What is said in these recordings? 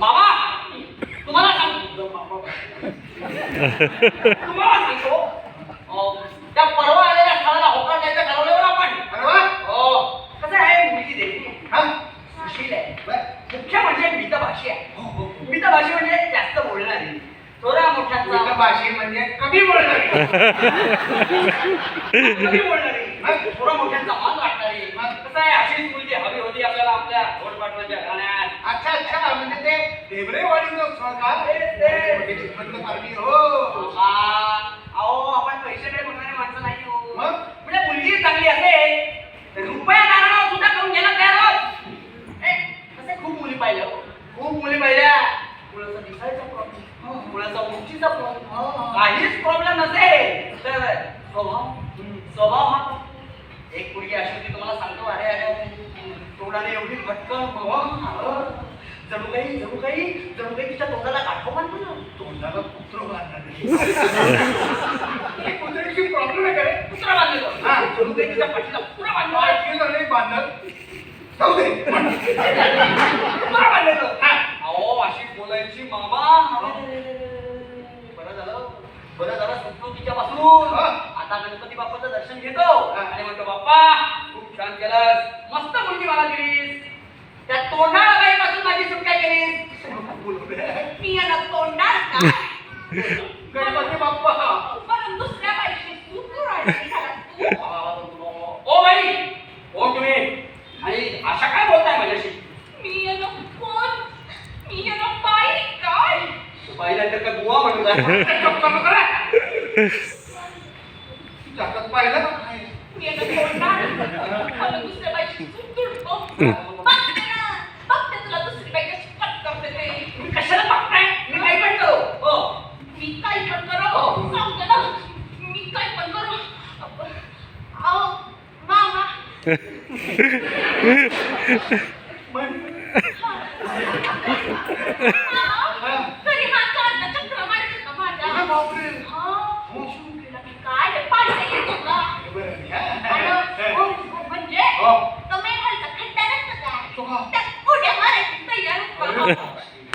मामा तुम्हाला सांगतो तुम्हाला सांगतो अ, त्या परवा आलेल्या स्थळाला होकार द्यायचं ठरवलं बरं आपण बरोबर हो कसं आहे मुलगी देखील आहे. हा सुशील आहे बर. मुख्य म्हणजे मितभाषी आहे मितभाषी म्हणजे जास्त बोलणारी थोडा मित्र मोठ्याचा म्हणजे कमी बोलणारी. कमी बोलणारी. थोडा मोठ्यांचा मान वाटणारी. कसं आहे अशीच मुलगी हवी होती आपल्याला आपल्या घोडपाटवाच्या गाण्यात. अच्छा अच्छा. म्हणजे ते ढेबरेवाडीचं स्थळ का? ते. मोठी चित्रपट पार्टी हो. आ, अहो आपण पैसे काय बघणारे माणसं नाही हो. मग? म्हणजे मुलगी चांगली असेल तर रुपया नारळावर सुद्धा करून घ्यायला तयार आहोत. ए, खूप मुली पाहिल्या हो. खूप मुली पाहिल्या. मुलाचा मुलाचा उंचीचा प्रॉब्लेम काहीच प्रॉब्लेम नसेल तर स्वभाव स्वभाव हा. एक मुलगी अशी होती तुम्हाला सांगतो अरे अरे तोंडाने एवढी भटकन जणू काही जणू काही जणू काही तिच्या तोंडाला बांधतो ना. तोंडाला पुत्र बांधणार कुत्र्याची प्रॉब्लेम आहे काय कुत्रा बांधलेलं हा. जणू काही तिच्या पाठीला कुत्रा बाटली झाली बांधत जाऊ दे. कुत्रा बांधलेलं हा. अहो अशी बोलायची मामा. हा. आता गणपती बाप्पाचं दर्शन घेतो. आणि म्हणतो बाप्पा खूप छान केलंस. मस्त मुलगी मला दिलीस. त्या तोंडाळा बाईपासून माझी सुटका केलीस. मी याला तोंडार का गणपती बाप्पा. पण दुसऱ्या बाईशी तू तू राहिली घरात तू ओ बाई. कोण तुम्ही. आणि अशा काय बोलताय माझ्याशी? मी याला कोण? मी याला बाई काय? पाहिल्यानंतर का बुवा म्हणून जातात पाहिलं? मी याला तोंडार मला दुसऱ्या बाईशी तू तुडतो. बघते तुला दुसरी बाई कशी पट करते ते तुम्ही कशाला बघताय मी काही पण करू हो. मी काय पण करू? सांगते ना. मी काय पण करू? अहो मामा. तरी हा काढला चक्र मारते का माझ्या अरे बापरे. हा, शुभ्रीला मी काय रे, पाडलं हे तुला. बरं, घ्या. आणि, हो, म्हणजे हो. तो मेघालचा खड्डा नसतो तो का? का? त्यात उड्या मारायची तयार होता.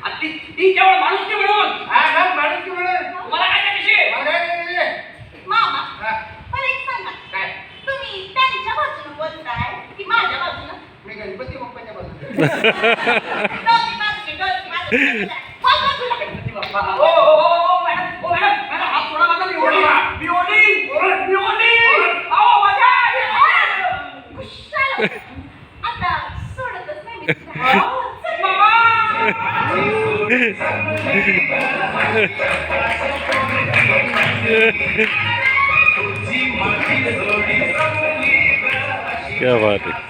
आणि ती ती केवळ माणूस म्हणून हा, हा, माणूस की म्हणून. तुम्हाला काय त्याच्याशी मला काय नाही, नाही, नाही. मामा हा, मला एक सांगा काय? तुम्ही त्यांच्या बाजूने बोलताय की माझ्या बाजूने मी गणपती बाप्पाच्या बाजूला. डोकी बाजूने, डोकी बाजूने. माझ्या बाजूला. गणपती बाप्पा. हो, हो, हो, हो, मॅडम, हो, मॅडम, मॅडम, हात सोडा माझा, मी ओढीन. मी ओढीन. मी ओढीन. अहो, माझ्या. कुशाला. आता सोडतच नाही मी तुला. अहो, मामा. क्या बात है